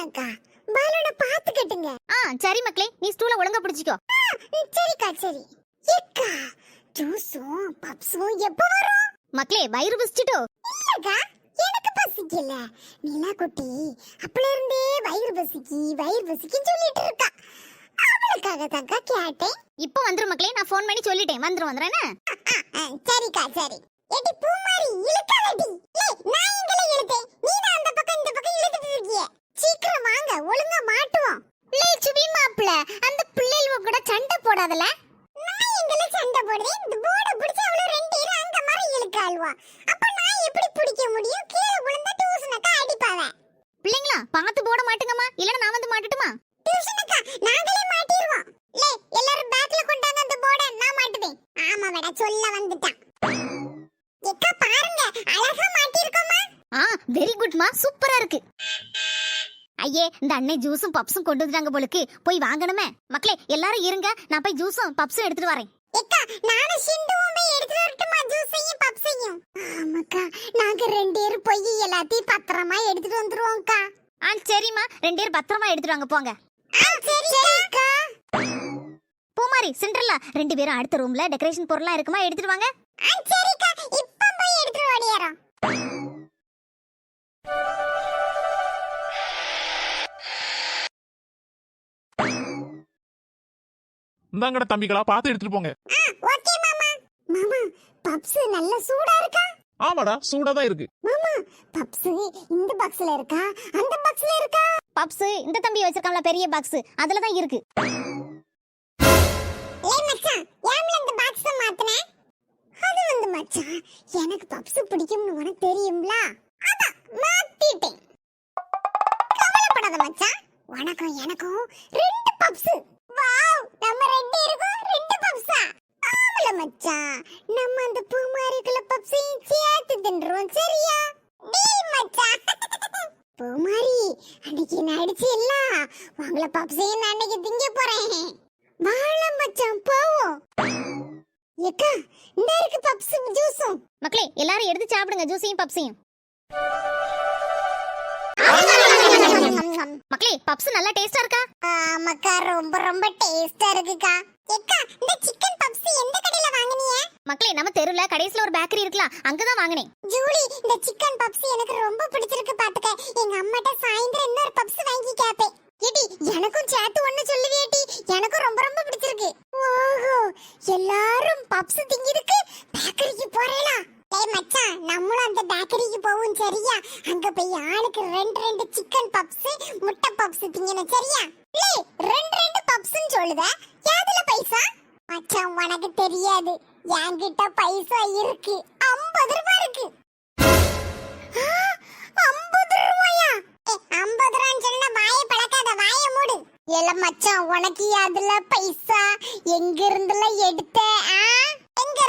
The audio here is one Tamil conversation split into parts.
அவ்வளவுதானக்கா பலூனை பாத்துக்கிட்டுங்க ஆ சரி மக்களே நீ ஸ்டூல ஒழுங்கா பிடிச்சிக்கோ. சரிக்கா சரி. ஏக்கா ஜூஸும் பப்ஸும் எப்ப வரும்? மக்களே வயிறு பிடிச்சிட்டோ இல்லக்கா எனக்கு பசிக்கல. நிலா குட்டி அப்பல இருந்தே வயிறு பசிக்கி வயிறு பசிக்கி சொல்லிட்டு இருக்கா. அவளுக்காக தாக்கா கேட்டேன். இப்போ வந்துரும் மக்களே நான் ஃபோன் பண்ணி சொல்லிட்டேன். வந்துரும் வந்துறேன்னு ஆ, சரிக்கா சரி. ஏடி பூமாரி இழுக்காதடி. ஏய் நான் எங்கல இழுத்தேன் நீ தான் அந்த பக்கம் இந்த பக்கம் இழுத்துட்டு இருக்கியே சீக்கிரம் வாங்க ஒழுங்கா மாட்டுவோம். பிள்ளை சுபி மாப்பிள. அந்த பிள்ளைகள கூட சண்டை போடாதல? நான் எங்கல சண்டை போடுறேன் இந்த போர்டை பிடிச்சு அவள ரெண்டு இரு அங்க மாதிரி இழுக்காளுவா அப்ப நான் எப்படி பிடிக்க முடியும்? கீழே விழுந்தா தூசுனாக்கா அடிப்பாவ. பிள்ளைங்களா பார்த்து போட மாட்டுங்கம்மா. இல்லனா நான் வந்து மாட்டட்டுமா டியூஷனக்கா நாங்களே மாட்டிடுவோம் லே எல்லாரும் பேக்ல கொண்டாங்க அந்த போர்டை நான் மாட்டுவேன் ஆமா மேட சொல்ல வந்துட்டான் எக்கா பாருங்க அழகா மாட்டிருக்கோமா ஆ வெரி குட்மா சூப்பரா இருக்கு ஐயே இந்த அன்னை ஜூஸும் பப்ஸும் கொண்டு வந்துட்டாங்க போலுக்கு. போய் வாங்கணுமே. மக்களே எல்லாரும் இருங்க. நான் போய் ஜூஸும் பப்ஸும் எடுத்துட்டு வரேன். எக்கா நானும் சிந்துவும் போய் எடுத்துட்டு வரட்டுமா ஜூஸையும் பப்ஸையும்? ஆமாக்கா நாங்க ரெண்டு பேரும் போய் எல்லாத்தையும் பத்திரமா எடுத்துட்டு வந்துருவோம்க்கா. ஆ சரிம்மா. ரெண்டு பேரும் பத்திரமா எடுத்துட்டு வாங்க போங்க. ஆ சரிக்கா. பூமாரி சிண்ட்ரல்லா ரெண்டு பேரும் அடுத்த ரூம்ல டெக்கரேஷன் பொருளா இருக்குமா எடுத்துட்டு வாங்க. ஆ சரிக்கா. இப்ப போய் எடுத்துட்டு ஓடியாரோம் இந்தாங்கட தம்பிகளா பார்த்து எடுத்துட்டு போங்க. ஆ ஓகே மாமா. மாமா பப்ஸ் நல்ல சூடா இருக்கா? ஆமாடா சூடா தான் இருக்கு. மாமா பப்ஸ் இந்த பாக்ஸ்ல இருக்கா? அந்த பாக்ஸ்ல இருக்கா? பப்ஸ் இந்த தம்பி வச்சிருக்கான்ல பெரிய பாக்ஸ் அதுல தான் இருக்கு. ஏய் மச்சான் ஏம்ல இந்த பாக்ஸ் மாத்துன? அது வந்து மச்சான் எனக்கு பப்ஸ் பிடிக்கும்னு உனக்கு தெரியும்ல? அதான் மாத்திட்டேன். கவலைப்படாத மச்சான். உனக்கும் எனக்கும் ரெண்டு பப்ஸ். வாவ் நம்ம ரெண்டு இருக்கோம் ரெண்டு பப்ஸா ஆமல மச்சான். நம்ம அந்த பூமாரிக்குள்ள பப்ஸையும் சேர்த்து தின்றுவோம் சரியா? டீல் மச்சான். பூமாரி அன்னைக்கு நான் அடிச்சு இல்ல வாங்கல பப்ஸையும் நான் அன்னைக்கு திங்க போறேன். வாழ மச்சான் போவோம். ஏக்கா இந்த இருக்கு பப்ஸ் ஜூஸும் மக்களே எல்லாரும் எடுத்து சாப்பிடுங்க ஜூஸையும் பப்ஸையும் மக்களே பப்ஸ் நல்லா டேஸ்டா இருக்கா? ஆமாக்கா ரொம்ப ரொம்ப டேஸ்டா இருக்குக்கா. ஏக்கா இந்த சிக்கன் பப்ஸ் எந்த கடையில வாங்குனீங்க? மக்களே நம்ம தெருல கடைசில ஒரு பேக்கரி இருக்கலாம். அங்கதான் வாங்கினேன். ஜூலி இந்த சிக்கன் பப்ஸ் எனக்கு ரொம்ப பிடிச்சிருக்கு பாத்துக்க. எங்க அம்மாட்ட சாயந்தரம் இன்னொரு பப்ஸ் வாங்கி கேப்பேன். ஏடி எனக்கும் சேர்த்து ஒண்ணு சொல்லுவியேடி எனக்கும் ரொம்ப ரொம்ப பிடிச்சிருக்கு. ஓஹோ எல்லாரும் பப்ஸ் திங்கிருக்கு பேக்கரிக்கு போறேலா ஏய் மச்சான் நம்மளும் அந்த பேக்கரிக்கு போவோம் சரியா? அங்க போய் ஆளுக்கு ரெண்டு ரெண்டு சிக்கன் பப்ஸ் முட்டை பப்ஸ் திங்கணும் சரியா? லே ரெண்டு ரெண்டு பப்ஸ்னு சொல்லுத. யாதுல பைசா? மச்சான் உனக்கு தெரியாது. என்கிட்ட பைசா இருக்கு. ஐம்பது ரூபாய் இருக்கு. ஐம்பது ரூபாயா? ஐம்பது ரூபான்னு சொன்னா வாயை பழக்காத வாயை மூடு. ஏல மச்சான் உனக்கு அதுல பைசா? எங்க இருந்துல எடுத்த? ஆ?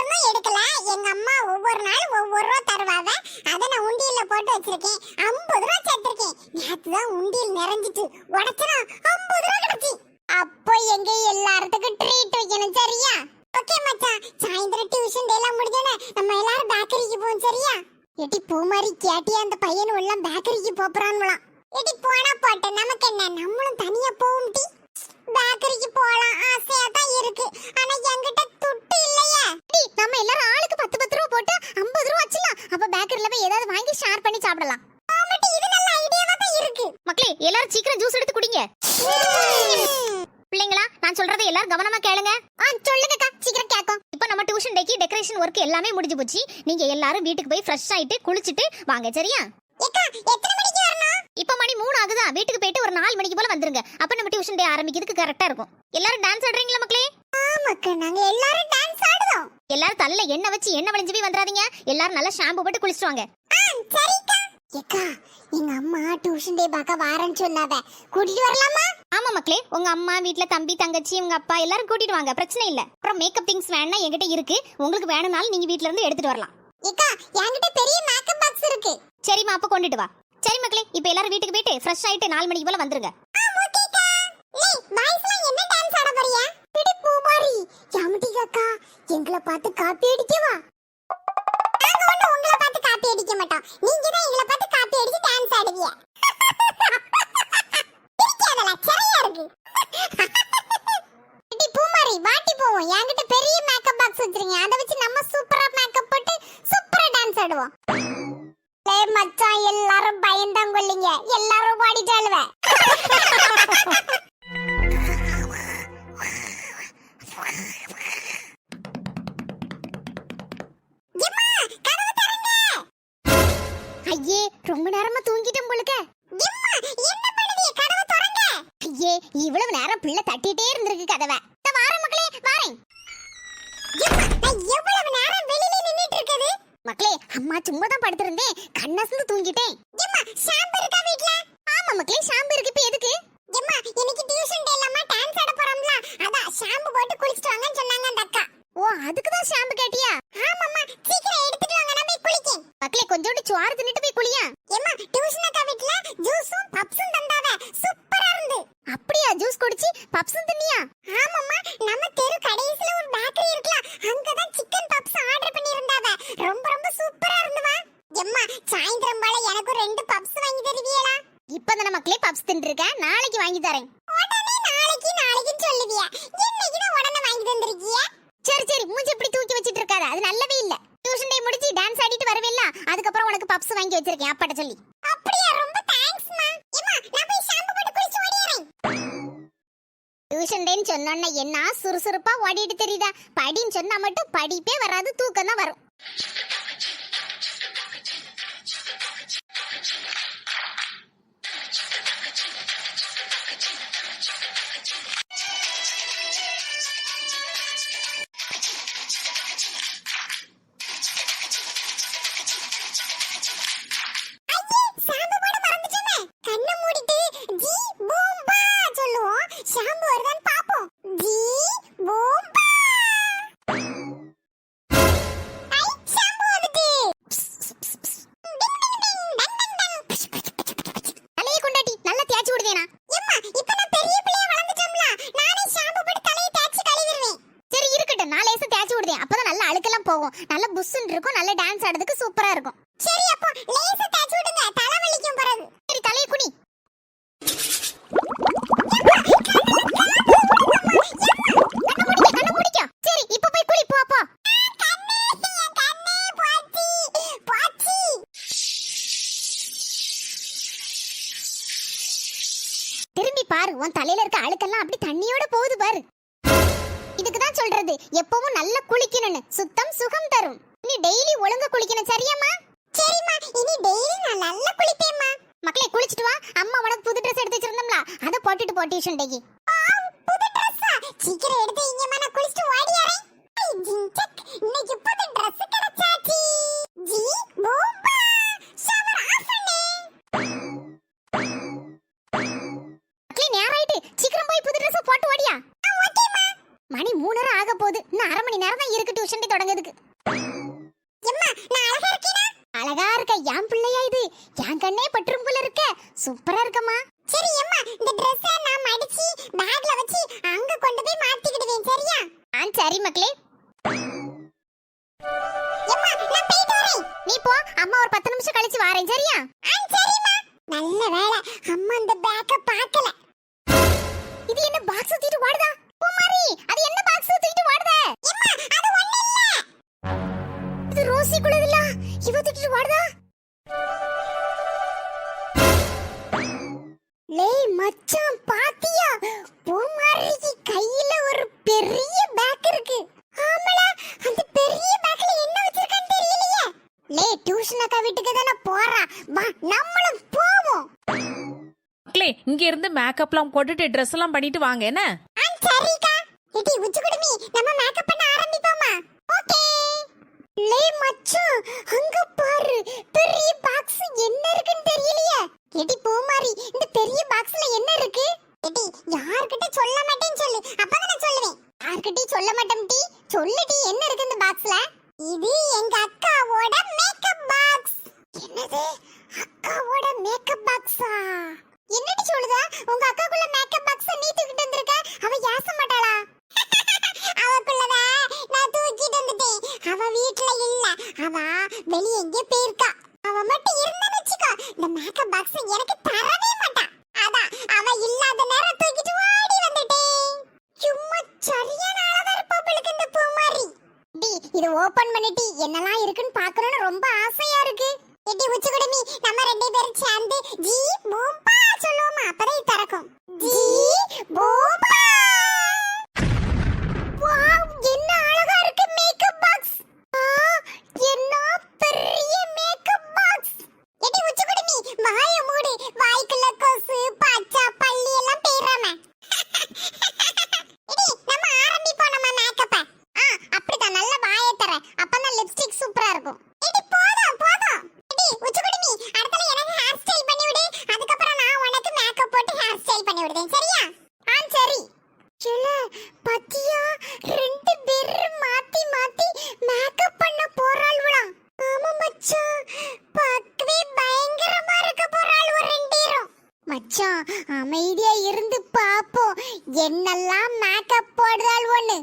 எங்க எடுக்கல. எங்க அம்மா ஒவ்வொரு நாள் ஒவ்வொரு ரூபா தருவாங்க அதை நான் உண்டியல்ல போட்டு வச்சிருக்கேன். ஐம்பது ரூபா சேர்த்திருக்கேன். நேற்று தான் உண்டியல் நிறைஞ்சிட்டு உடச்சிரும் ஐம்பது ரூபா கிடைச்சி. அப்போ எங்க எல்லாத்துக்கும் ட்ரீட் வைக்கணும் சரியா? ஓகே மச்சான். சாயந்தரம் டியூஷன் டே எல்லாம் நம்ம எல்லாரும் பேக்கரிக்கு போவோம் சரியா? ஏட்டி பூ மாதிரி கேட்டியா அந்த பையனும் எல்லாம் பேக்கரிக்கு போறான்லாம் எட்டி போனா போட்டேன் நமக்கு என்ன? நம்மளும் தனியா போவோம் டி. பேக்கரிக்கு போலாம். ஆசையா தான் இருக்கு. ஆனா என்கிட்ட துட்டு இல்லையே. நம்ம எல்லாரும் ஆளுக்கு பத்து பத்து ரூபா போட்டு ஐம்பது ரூபா வச்சுலாம் அப்ப பேக்கரில போய் ஏதாவது வாங்கி ஷேர் பண்ணி சாப்பிடலாம். மக்களே எல்லாரும் சீக்கிரம் ஜூஸ் எடுத்து குடிங்க. பிள்ளைங்களா நான் சொல்றதை எல்லாரும் கவனமா கேளுங்க. ஆ சொல்லுங்கக்கா. சீக்கிரம் கேட்கும். இப்போ நம்ம டியூஷன் டேக்கு டெக்கரேஷன் ஒர்க் எல்லாமே முடிஞ்சு போச்சு. நீங்க எல்லாரும் வீட்டுக்கு போய் ஃப்ரெஷ் ஆயிட்டு குளிச்சிட்டு வாங்க சரியா? எத்தனை மணிக்கு இப்போ மணி மூணு ஆகுதா? வீட்டுக்கு போயிட்டு ஒரு நாலு மணிக்கு போல வந்துருங்க. அப்ப நம்ம டியூஷன் டே ஆரம்பிக்கிறதுக்கு கரெக்டா இருக்கும். எல்லாரும் டான்ஸ் ஆடுறீங்களா மக்களே? ஆமாக்கா நாங்க எல்லாரும் டான்ஸ் ஆடுறோம். எல்லாரும் தலையில எண்ணெய் வச்சு எண்ணெய் வளைஞ்சு போய் வந்துடாதீங்க எல்லாரும் நல்லா ஷாம்பு போட்டு குளிச்சுட்டு வாங்க ஆ சரிக்கா. ஏக்கா எங்க அம்மா டியூஷன் டே பார்க்க வாரேன்னு சொன்னாவ. கூட்டிட்டு வரலாமா? ஆமா மக்களே உங்க அம்மா வீட்ல தம்பி தங்கச்சி உங்க அப்பா எல்லாரும் கூட்டிட்டு வாங்க. பிரச்சனை இல்ல. அப்புறம் மேக்கப் திங்ஸ் வேணா என்கிட்ட இருக்கு. உங்களுக்கு வேணும்னாலும் நீங்க வீட்ல இருந்து எடுத்துட்டு வரலாம். ஏக்கா என்கிட்ட பெரிய மேக்கப் பாக்ஸ் இருக்கு. சரிம்மா அப்ப கொண்டுட்டு வா. சரி மக்களே இப்போ எல்லாரும் வீட்டுக்கு போயிட்டு ஃப்ரெஷ் ஆயிட்டு நாலு மணிக்கு போல வந்துருங்க. எங்களை பார்த்து காப்பி அடிக்கவா உங்களை பார்த்து காப்பி அடிக்க மாட்டோம். நீங்க தான் பார்த்து காப்பி அடிச்சு டான்ஸ் ஆடுவீங்க. பிடிக்காதல போவோம். என்கிட்ட பெரிய மேக்கப் பாக்ஸ் வச்சிருங்க அதை வச்சு நம்ம சூப்பரா மேக்கப் போட்டு சூப்பரா டான்ஸ் ஆடுவோம். மச்சான் எல்லாரும் பயந்தாங்கொல்லிங்க எல்லாரும் ஓடிட்டாளுவ. ஐயே ரொம்ப நேரமா தூங்கிட்டேன் போலுக்க. ஐயே இவ்வளவு நேரம் பிள்ளை தட்டிட்டே இருந்திருக்கு கதவை. வார மக்களே வாரேன். எவ்வளவு நேரம் வெளியில நின்னுட்டு இருக்குது? மக்களே அம்மா சும்மா தான் படுத்திருந்தேன் கண்ணசந்து தூங்கிட்டேன். எம்மா ஷாம்பு இருக்கா வீட்ல? ஆமா மக்களே ஷாம்பு இருக்கு. இப்ப எதுக்கு? எம்மா இன்னைக்கு டியூஷன் டே இல்லாம டான்ஸ் ஆட போறோம்ல அதான் ஷாம்பு போட்டு குளிச்சிட்டு வாங்கன்னு சொன்னாங்க அந்த அக்கா ஓ அதுக்கு தான் ஷாம்பு கேட்டியா ஆமாம்மா சீக்கிரம் எடுத்துட்டு வாங்க நான் போய் குளிக்கேன் மக்களே கொஞ்சோண்டு சுவாறு தின்னுட்டு போய் குளியா எம்மா டியூஷன் அக்கா வீட்ல ஜூஸும் பப்ஸும் தந்தாவ சூப்பரா இருந்து அப்படியா ஜூஸ் குடிச்சு பப்ஸும் தின்னியா ஆமாம்மா நம்ம தெரு கடைசில ஒரு பேக்கரி இருக்குல அங்கதான் சிக்கன் பப்ஸ் ஆர்டர் பண்ணியிருந்தாவ ரொம்ப ரொம்ப சூப்பரா இருந்துவா எம்மா சாயந்தரம் போல எனக்கு ரெண்டு பப்ஸ் வாங்கி தருவியலா இப்பதான மக்களே பப்ஸ் தின்றுருக்கேன் நாளைக்கு வாங்கி தரேன். உடனே நாளைக்கு நாளைக்குன்னு இன்னைக்கு தான் உடனே வாங்கி தந்திருக்கிய? சரி சரி. மூஞ்சி இப்படி தூக்கி வச்சிட்டு இருக்காத அது நல்லவே இல்ல. டியூஷன் டே முடிச்சு டான்ஸ் ஆடிட்டு வரவேல்ல? அதுக்கப்புறம் உனக்கு பப்ஸ் வாங்கி வச்சிருக்கேன். அப்பாட்ட சொல்லி. அப்படியா? ரொம்ப தேங்க்ஸ்மா ஏமா நான் போய் ஷாம்பு போட்டு குளிச்சு ஓடிறேன் டியூஷன் டேன்னு சொன்னோன்ன என்ன சுறுசுறுப்பா ஓடிட்டு தெரியுதா? படின்னு சொன்னா மட்டும் படிப்பே வராது தூக்கம் தான் வரும். நல்ல புஷ்ஷுன்னு இருக்கும். நல்ல டான்ஸ் ஆடுறதுக்கு சூப்பராக இருக்கும். நல்லா குளிப்பேம்மா மக்களே குளிச்சிட்டு வா. அம்மா உனக்கு புது ட்ரெஸ் எடுத்து வச்சிருந்தோம்ல அத போட்டுட்டு போ டியூஷன் டேக்கு புது ட்ரெஸ்ஸா சீக்கிரம் எடுத்து இங்கம்மா நான் குளிச்சிட்டு ஓடி வரேன். ஜிங்சக், இன்னைக்கு புது ட்ரெஸ் கிடைச்சாச்சு. ஜி பூம்பா ஷவர் ஆஃப் பண்ணு. மக்களே நேரம் ஆயிட்டு சீக்கிரம் போய் புது ட்ரெஸ் போட்டு ஓடியா. ஓகேம்மா. மணி மூணரை ஆக போகுது. இன்னும் அரை மணி நேரம் தான் இருக்கு டியூஷன் டே தொடங்குறதுக்கு. எம்மா நான் அழகா இருக்கேனா? அழகா இருக்க என் பிள்ளையா இது. என் கண்ணே பற்றும் போல இருக்க. சூப்பரா இருக்கமா சரி அம்மா இந்த ட்ரெஸ்ஸை நான் மடிச்சு பேக்ல வச்சு அங்க கொண்டு போய் மாத்திக்கிடுவேன் சரியா? ஆ சரி மக்களே. நீ போ அம்மா ஒரு பத்து நிமிஷம் கழிச்சு வாரேன் சரியா? ஆ சரிம்மா. நல்ல வேலை அம்மா அந்த பேக்க பார்க்கல. இது என்ன பாக்ஸ் தூக்கிட்டு ஓடுதா? பூமாரி அது என்ன பாக்ஸ் தூக்கிட்டு ஓடுதே? அது ஒண்ணு இல்ல. ಇವತ್ತು ரோசி குளதுல இவ தூக்கிட்டு லே மச்சான் பாத்தியா? பூமாரிக்கு கையில ஒரு பெரிய பேக் இருக்கு. ஆமாடா அந்த பெரிய பேக்ல என்ன வச்சிருக்கான்னு தெரியலையே. லே டியூஷன் அக்கா வீட்டுக்கு தானே போறா. வா நம்மளும் போவோம். மக்களே இங்க இருந்து மேக்கப்லாம் போட்டுட்டு ட்ரெஸ் எல்லாம் பண்ணிட்டு வாங்க என்ன ஆ சரிக்கா இடி உச்சி குடுமி நம்ம மேக்கப் பண்ண ஆரம்பிப்போமா ஓகே லே மச்சான் அங்க பாரு பெரிய பாக்ஸ் என்ன இருக்குன்னு தெரியலையே. எடி பூமாரி இந்த பெரிய பாக்ஸ்ல என்ன இருக்கு? எடி யார்கிட்ட சொல்ல மாட்டேன்னு சொல்லு. அப்பதான் நான் சொல்லுவேன். யார்கிட்டயும் சொல்ல மாட்டேன் டி. சொல்லுடி என்ன இருக்கு இந்த பாக்ஸ்ல இது எங்க அக்காவோட மேக்கப் பாக்ஸ் என்னது? அக்காவோட மேக்கப் பாக்ஸா என்னடி சொல்லுதா? உங்க அக்காக்குள்ள ஓபன் பண்ணிட்டு என்னெல்லாம் இருக்குன்னு பார்க்கணும்னு ரொம்ப ஆசையா இருக்கு. எட்டி உச்சி குடுமி நம்ம ரெண்டு பேரும் சேர்ந்து ஜி பூம்பா சொல்லுவோமா அப்பதான் திறக்கும். ஜி பூம்பா. என்னெல்லாம் மேக்கப் போடுறாள் ஒன்று